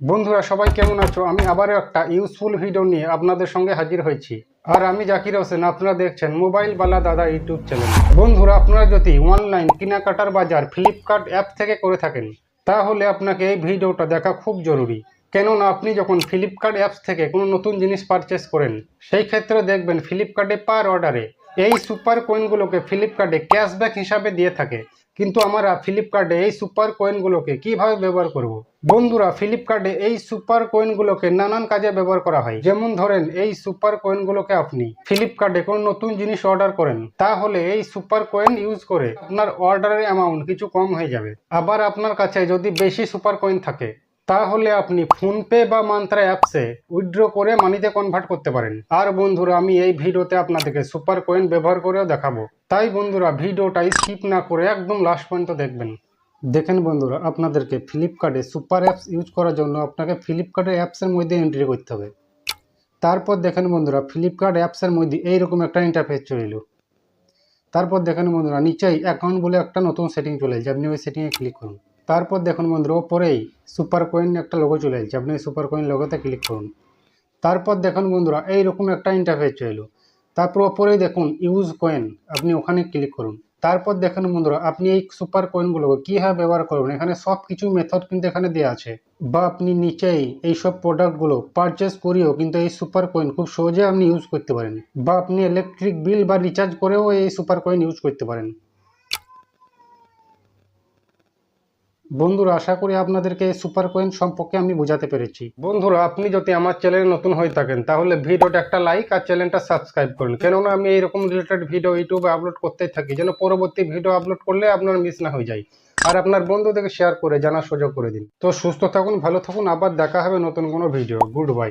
বন্ধুরা, সবাই কেমন আছো? আমি আবারও একটা ইউজফুল ভিডিও নিয়ে আপনাদের সঙ্গে হাজির হয়েছি। আর আমি জাকির হোসেন, আপনারা দেখছেন মোবাইল বালা দাদা ইউটিউব চ্যানেল। বন্ধুরা, আপনারা যদি অনলাইন কেনাকাটার বাজার ফ্লিপকার্ট অ্যাপ থেকে করে থাকেন, তাহলে আপনাকে এই ভিডিওটা দেখা খুব জরুরি। কেননা, আপনি যখন ফ্লিপকার্ট অ্যাপস থেকে কোনো নতুন জিনিস পারচেস করেন, সেই ক্ষেত্রে দেখবেন ফ্লিপকার্টে পার অর্ডারে এই সুপার কয়েনগুলোকে ফ্লিপকার্টে ক্যাশব্যাক হিসাবে দিয়ে থাকে। কিন্তু আমরা ফ্লিপকার্টে এই সুপার কয়েনগুলোকে কীভাবে ব্যবহার করব। বন্ধুরা ফ্লিপকার্টে এই সুপার কয়েনগুলোকে নানান কাজে ব্যবহার করা হয়। যেমন ধরেন, এই সুপার কয়েনগুলোকে আপনি ফ্লিপকার্টে কোনো নতুন জিনিস অর্ডার করেন, তাহলে এই সুপার কয়েন ইউজ করে আপনার অর্ডারের অ্যামাউন্ট কিছু কম হয়ে যাবে। আবার আপনার কাছে যদি বেশি সুপার কয়েন থাকে তাহলে আপনি ফোনপে বা মান্ত্রা অ্যাপসে উইথড্র করে মানিতে কনভার্ট করতে পারেন। আর বন্ধুরা, আমি এই ভিডিওতে আপনাদেরকে সুপার কয়েন ব্যবহার করেও দেখাবো। তাই বন্ধুরা, ভিডিওটা স্কিপ না করে একদম লাস্ট পর্যন্ত দেখবেন। দেখেন বন্ধুরা, আপনাদেরকে ফ্লিপকার্টে সুপার অ্যাপস ইউজ করার জন্য আপনাকে ফ্লিপকার্টের অ্যাপসের মধ্যে এন্ট্রি করতে হবে। তারপর দেখেন বন্ধুরা, ফ্লিপকার্ট অ্যাপসের মধ্যে এইরকম একটা ইন্টারফেস চলে এলো। তারপর দেখেন বন্ধুরা, নিচেই অ্যাকাউন্ট বলে একটা নতুন সেটিং চলে এসেছে। আপনি ওই সেটিংয়ে ক্লিক করুন। তারপর দেখুন বন্ধুরা, ওপরেই সুপার কয়েন একটা লোগো চলে এসেছে। আপনি সুপার কয়েন লোগোতে ক্লিক করুন। তারপর দেখুন বন্ধুরা, এইরকম একটা ইন্টারফেস চলে তারপর ওপরেই দেখুন ইউজ কয়েন আপনি ওখানে ক্লিক করুন। তারপর দেখেন বন্ধুরা, আপনি এই সুপার কয়েনগুলোকে কীভাবে ব্যবহার করবেন? এখানে সব কিছু মেথড কিন্তু এখানে দেওয়া আছে। বা আপনি নিচেই এই সব প্রোডাক্টগুলো পারচেস করিও কিন্তু এই সুপার কয়েন খুব সহজে আপনি ইউজ করতে পারেন। বা আপনি ইলেকট্রিক বিল বা রিচার্জ করেও এই সুপার কয়েন ইউজ করতে পারেন। বন্ধুরা, আশা করি আপনাদেরকে সুপার কয়েন সম্পর্কে আমি বোঝাতে পেরেছি। বন্ধুরা, আপনি যদি আমার চ্যানেলে নতুন হয়ে থাকেন, তাহলে ভিডিওটা একটা লাইক আর চ্যানেলটা সাবস্ক্রাইব করুন। কেননা আমি এইরকম রিলেটেড ভিডিও ইউটিউবে আপলোড করতেই থাকি, যেন পরবর্তী ভিডিও আপলোড করলে আপনার মিস না হয়ে যায়। আর আপনার বন্ধুদেরকে শেয়ার করে, জানার সুযোগ করে দিন। তো সুস্থ থাকুন, ভালো থাকুন, আবার দেখা হবে নতুন কোনো ভিডিও গুড বাই